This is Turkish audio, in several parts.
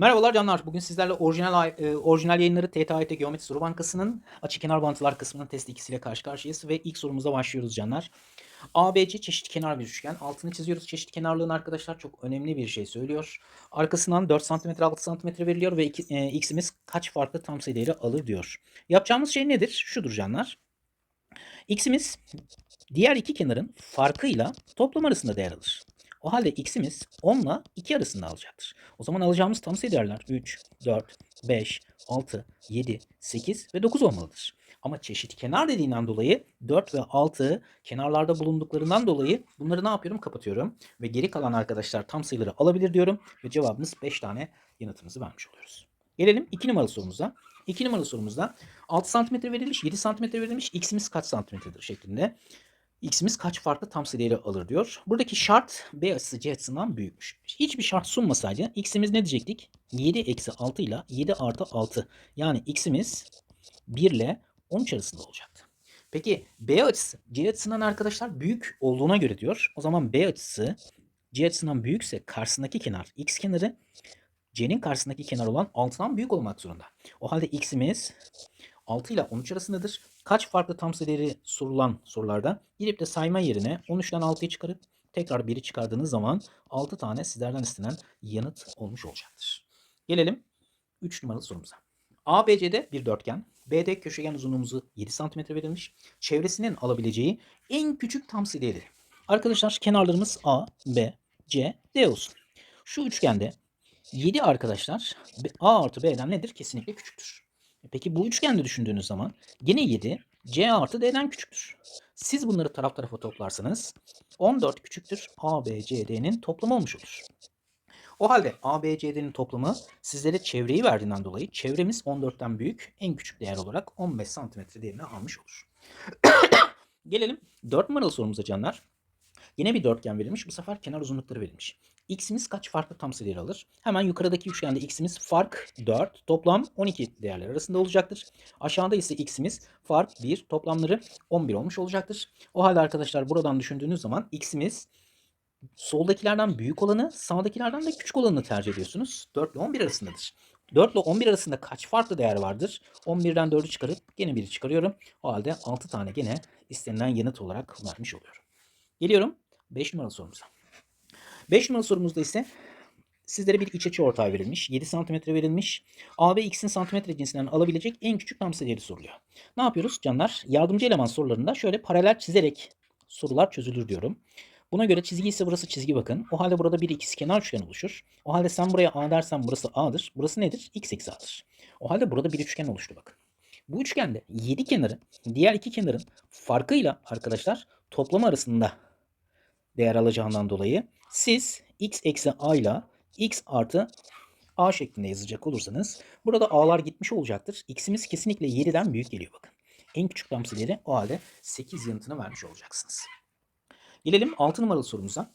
Merhabalar canlar. Bugün sizlerle orijinal e, orijinal yayınları TTAYT Geometri Soru Bankası'nın açık kenar bağıntılar kısmının test ikisiyle karşı karşıyayız ve ilk sorumuza başlıyoruz canlar. ABC çeşit kenar bir üçgen. Altını çiziyoruz. Çeşit kenarlığın arkadaşlar çok önemli bir şey söylüyor. Arkasından 4 cm 6 cm veriliyor ve iki, e, x'imiz kaç farklı tam sayı değeri alır diyor. Yapacağımız şey nedir? Şudur canlar. X'imiz diğer iki kenarın farkıyla toplam arasında değer alır. O halde x'imiz 10 ile 2 arasında alacaktır. O zaman alacağımız tam sayı değerler 3, 4, 5, 6, 7, 8 ve 9 olmalıdır. Ama çeşit kenar dediğinden dolayı 4 ve 6 kenarlarda bulunduklarından dolayı bunları ne yapıyorum? Kapatıyorum. Ve geri kalan arkadaşlar tam sayıları alabilir diyorum. Ve cevabımız 5 tane yanıtımızı vermiş oluyoruz. Gelelim 2 numaralı sorumuza. 2 numaralı sorumuzda 6 cm verilmiş, 7 cm verilmiş, x'imiz kaç santimetredir şeklinde x'imiz kaç farklı tam sayı değeri alır diyor. Buradaki şart b açısı c açısından büyükmüş. Hiçbir şart sunmasaydı x'imiz ne diyecektik? 7 eksi 6 ile 7 artı 6. Yani x'imiz 1 ile 13 arasında olacaktı. Peki b açısı c açısından arkadaşlar büyük olduğuna göre diyor. O zaman b açısı c açısından büyükse karşısındaki kenar x kenarı c'nin karşısındaki kenar olan 6'dan büyük olmak zorunda. O halde x'imiz 6 ile 13 arasındadır. Kaç farklı tam sayı değeri sorulan sorularda gidip de sayma yerine 13'ten 6'yı çıkarıp tekrar 1'i çıkardığınız zaman 6 tane sizlerden istenen yanıt olmuş olacaktır. Gelelim 3 numaralı sorumuza. ABC'de bir dörtgen. BD köşegen uzunluğumuzu 7 cm verilmiş. Çevresinin alabileceği en küçük tam sayı değeri. Arkadaşlar kenarlarımız A, B, C, D olsun. Şu üçgende 7 arkadaşlar A artı B'den nedir? Kesinlikle küçüktür. Peki bu üçgende düşündüğünüz zaman yine 7 C artı D'den küçüktür. Siz bunları taraf tarafa toplarsanız 14 küçüktür A, B, C, D'nin toplamı olmuş olur. O halde A, B, C, D'nin toplamı sizlere çevreyi verdiğinden dolayı çevremiz 14'ten büyük en küçük değer olarak 15 cm değerini almış olur. Gelelim 4 numaralı sorumuza canlar. Yine bir dörtgen verilmiş. Bu sefer kenar uzunlukları verilmiş. X'imiz kaç farklı tam sayı değeri alır? Hemen yukarıdaki üçgende x'imiz fark 4, toplam 12 değerler arasında olacaktır. Aşağıda ise x'imiz fark 1, toplamları 11 olmuş olacaktır. O halde arkadaşlar buradan düşündüğünüz zaman x'imiz soldakilerden büyük olanı, sağdakilerden de küçük olanı tercih ediyorsunuz. 4 ile 11 arasındadır. 4 ile 11 arasında kaç farklı değer vardır? 11'den 4'ü çıkarıp gene 1'i çıkarıyorum. O halde 6 tane gene istenilen yanıt olarak vermiş oluyorum. Geliyorum 5 numaralı sorumuza. 5 numaralı sorumuzda ise sizlere bir iç açı ortağı verilmiş. 7 cm verilmiş. A ve X'in santimetre cinsinden alabilecek en küçük tam soruluyor. Ne yapıyoruz canlar? Yardımcı eleman sorularında şöyle paralel çizerek sorular çözülür diyorum. Buna göre çizgi ise burası çizgi bakın. O halde burada bir ikizkenar üçgen oluşur. O halde sen buraya A dersen burası A'dır. Burası nedir? X eksi A'dır. O halde burada bir üçgen oluştu bakın. Bu üçgende 7 kenarı diğer iki kenarın farkıyla arkadaşlar toplamı arasında değer alacağından dolayı siz x eksi a ile x artı a şeklinde yazacak olursanız burada a'lar gitmiş olacaktır. x'imiz kesinlikle 7'den büyük geliyor bakın. En küçük sayıları o halde 8 yanıtını vermiş olacaksınız. Gelelim 6 numaralı sorumuza.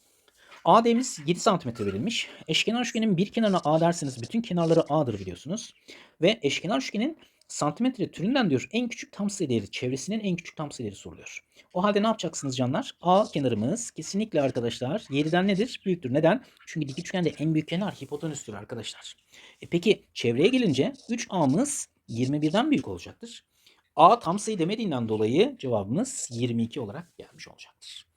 AD'miz 7 cm verilmiş. Eşkenar üçgenin bir kenarına A derseniz bütün kenarları A'dır biliyorsunuz. Ve eşkenar üçgenin santimetre türünden diyor en küçük tam sayı değeri, çevresinin en küçük tam sayı değeri soruluyor. O halde ne yapacaksınız canlar? A kenarımız kesinlikle arkadaşlar 7'den nedir? Büyüktür. Neden? Çünkü dik üçgende en büyük kenar hipotenüstür arkadaşlar. E peki çevreye gelince 3A'mız 21'den büyük olacaktır. A tam sayı demediğinden dolayı cevabımız 22 olarak gelmiş olacaktır.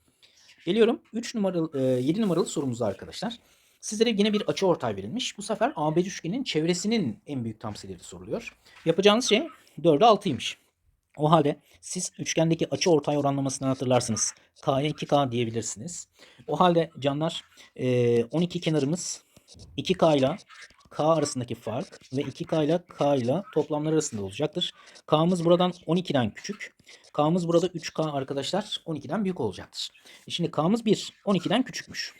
Geliyorum 3 numaralı 7 numaralı sorumuza arkadaşlar. Sizlere yine bir açı ortay verilmiş. Bu sefer ABC üçgenin çevresinin en büyük tam sayıları soruluyor. Yapacağınız şey 4'e 6'ymış. O halde siz üçgendeki açı ortay oranlamasını hatırlarsınız. K'ya 2K diyebilirsiniz. O halde canlar 12 kenarımız 2K ile K arasındaki fark ve 2K ile K ile toplamlar arasında olacaktır. K'mız buradan 12'den küçük. K'mız burada 3K arkadaşlar 12'den büyük olacaktır. E şimdi K'mız 1, 12'den küçükmüş.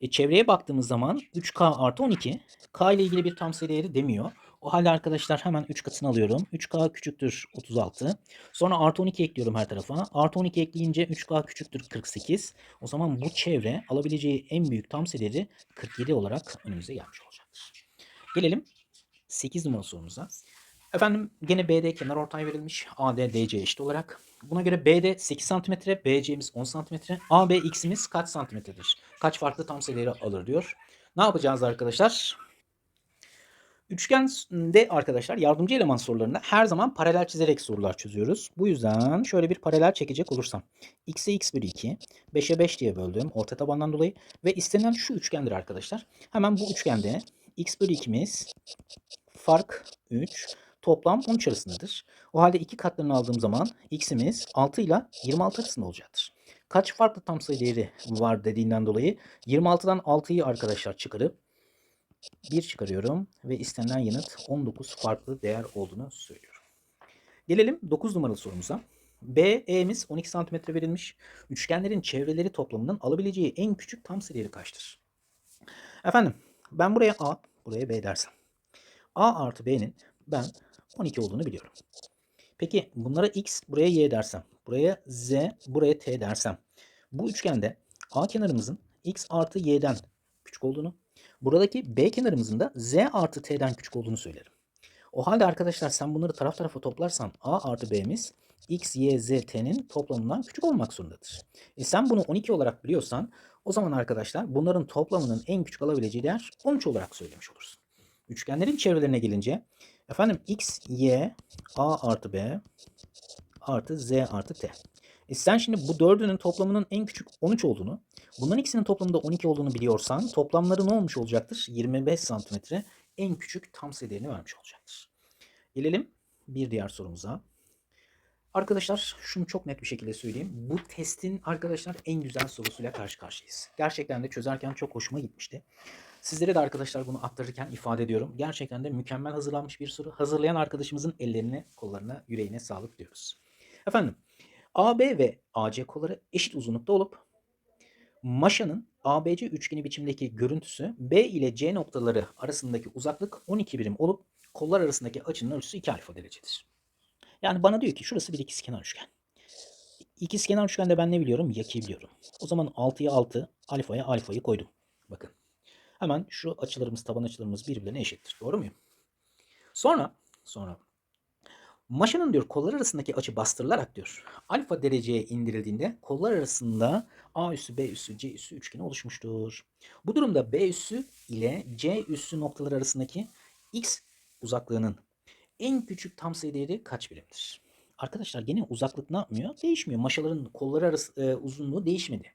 E çevreye baktığımız zaman 3K artı 12 K ile ilgili bir tam sayı değeri demiyor. O halde arkadaşlar hemen 3 katını alıyorum. 3K küçüktür 36. Sonra artı 12 ekliyorum her tarafa. Artı 12 ekleyince 3K küçüktür 48. O zaman bu çevre alabileceği en büyük tam sayı değeri 47 olarak önümüze gelmiş olacaktır. Gelelim 8 numaralı sorumuza. Efendim gene BD kenar ortay verilmiş. AD DC eşit olarak. Buna göre BD 8 cm, BC'miz 10 cm, AB x'imiz kaç santimetredir? Kaç farklı tam sayıları alır diyor. Ne yapacağız arkadaşlar? Üçgende arkadaşlar yardımcı eleman sorularında her zaman paralel çizerek sorular çözüyoruz. Bu yüzden şöyle bir paralel çekecek olursam. x'e x bölü 2, 5'e 5 diye böldüm orta tabandan dolayı. Ve istenilen şu üçgendir arkadaşlar. Hemen bu üçgende x bölü 2'miz fark 3 toplam 13 arasındadır. O halde iki katlarını aldığım zaman x'imiz 6 ile 26 arasında olacaktır. Kaç farklı tam sayı değeri var dediğinden dolayı 26'dan 6'yı arkadaşlar çıkarıp 1 çıkarıyorum ve istenilen yanıt 19 farklı değer olduğunu söylüyorum. Gelelim 9 numaralı sorumuza. BE'miz 12 cm verilmiş. Üçgenlerin çevreleri toplamının alabileceği en küçük tam sayı değeri kaçtır? Efendim ben buraya A, buraya B dersem. A artı B'nin ben 12 olduğunu biliyorum. Peki bunlara X, buraya Y dersem. Buraya Z, buraya T dersem. Bu üçgende A kenarımızın X artı Y'den küçük olduğunu, buradaki B kenarımızın da Z artı T'den küçük olduğunu söylerim. O halde arkadaşlar sen bunları taraf tarafa toplarsan A artı B'miz X, Y, Z, T'nin toplamından küçük olmak zorundadır. E sen bunu 12 olarak biliyorsan o zaman arkadaşlar bunların toplamının en küçük alabileceği değer 13 olarak söylemiş olursun. Üçgenlerin çevrelerine gelince efendim X, Y, A artı B artı Z artı T. E sen şimdi bu dördünün toplamının en küçük 13 olduğunu, bunların ikisinin toplamında 12 olduğunu biliyorsan toplamları ne olmuş olacaktır? 25 santimetre en küçük tam sayı vermiş olacaktır. Gelelim bir diğer sorumuza. Arkadaşlar şunu çok net bir şekilde söyleyeyim. Bu testin arkadaşlar en güzel sorusuyla karşı karşıyayız. Gerçekten de çözerken çok hoşuma gitmişti. Sizlere de arkadaşlar bunu aktarırken ifade ediyorum. Gerçekten de mükemmel hazırlanmış bir soru. Hazırlayan arkadaşımızın ellerine, kollarına, yüreğine sağlık diyoruz. Efendim AB ve AC kolları eşit uzunlukta olup maşanın ABC üçgeni biçimdeki görüntüsü B ile C noktaları arasındaki uzaklık 12 birim olup kollar arasındaki açının ölçüsü 2 alfa derecedir. Yani bana diyor ki şurası bir ikizkenar üçgen. İkizkenar üçgende ben ne biliyorum? Yaki biliyorum. O zaman 6'ya 6, alfaya alfayı koydum. Bakın. Hemen şu açılarımız, taban açılarımız birbirine eşittir. Doğru muyum? Sonra, sonra Maşanın diyor kollar arasındaki açı bastırılarak diyor alfa dereceye indirildiğinde kollar arasında A üssü, B üssü, C üssü üçgeni oluşmuştur. Bu durumda B üssü ile C üssü noktalar arasındaki x uzaklığının en küçük tam sayı değeri kaç birimdir? Arkadaşlar gene uzaklık ne yapmıyor? Değişmiyor. Maşaların kolları arası e, uzunluğu değişmedi.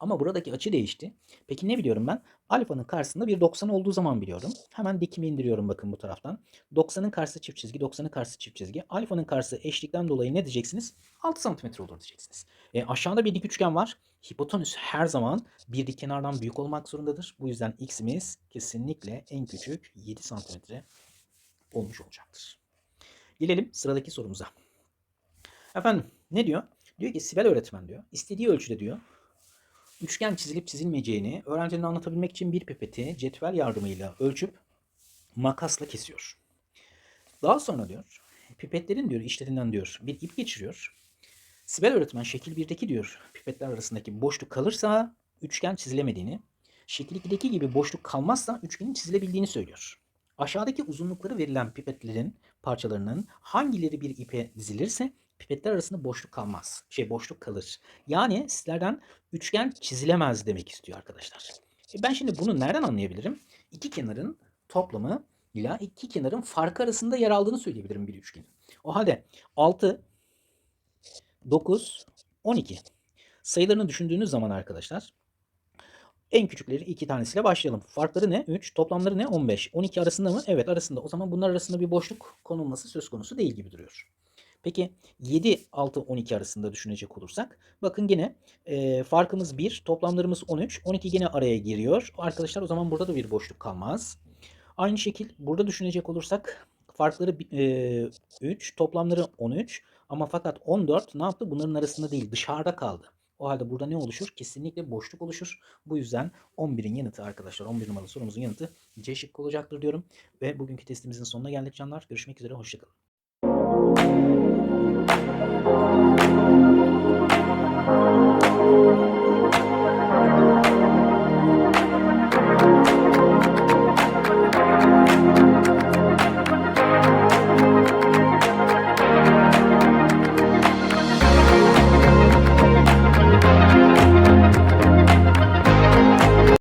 Ama buradaki açı değişti. Peki ne biliyorum ben? Alfanın karşısında bir 90 olduğu zaman biliyorum. Hemen dikimi indiriyorum bakın bu taraftan. 90'ın karşısı çift çizgi, 90'ın karşısı çift çizgi. Alfanın karşısı eşlikten dolayı ne diyeceksiniz? 6 cm olur diyeceksiniz. E, aşağıda bir dik üçgen var. Hipotenüs her zaman bir dik kenardan büyük olmak zorundadır. Bu yüzden x'imiz kesinlikle en küçük 7 cm olmuş olacaktır. Gelelim sıradaki sorumuza. Efendim ne diyor? Diyor ki Sibel öğretmen diyor. istediği ölçüde diyor üçgen çizilip çizilmeyeceğini öğrencinin anlatabilmek için bir pipeti cetvel yardımıyla ölçüp makasla kesiyor. Daha sonra diyor pipetlerin diyor işlerinden diyor bir ip geçiriyor. Sibel öğretmen şekil 1'deki diyor pipetler arasındaki boşluk kalırsa üçgen çizilemediğini, şekil 2'deki gibi boşluk kalmazsa üçgenin çizilebildiğini söylüyor. Aşağıdaki uzunlukları verilen pipetlerin parçalarının hangileri bir ipe dizilirse pipetler arasında boşluk kalmaz. Şey boşluk kalır. Yani sizlerden üçgen çizilemez demek istiyor arkadaşlar. E ben şimdi bunu nereden anlayabilirim? İki kenarın toplamı ile iki kenarın farkı arasında yer aldığını söyleyebilirim bir üçgenin. O halde 6, 9, 12 sayılarını düşündüğünüz zaman arkadaşlar en küçükleri iki tanesiyle başlayalım. Farkları ne? 3. Toplamları ne? 15. 12 arasında mı? Evet arasında. O zaman bunlar arasında bir boşluk konulması söz konusu değil gibi duruyor. Peki 7, 6, 12 arasında düşünecek olursak bakın yine e, farkımız 1, toplamlarımız 13. 12 yine araya giriyor. Arkadaşlar o zaman burada da bir boşluk kalmaz. Aynı şekil burada düşünecek olursak farkları e, 3, toplamları 13 ama fakat 14 ne yaptı? Bunların arasında değil dışarıda kaldı. O halde burada ne oluşur? Kesinlikle boşluk oluşur. Bu yüzden 11'in yanıtı arkadaşlar 11 numaralı sorumuzun yanıtı C şıkkı olacaktır diyorum. Ve bugünkü testimizin sonuna geldik canlar. Görüşmek üzere. Hoşçakalın.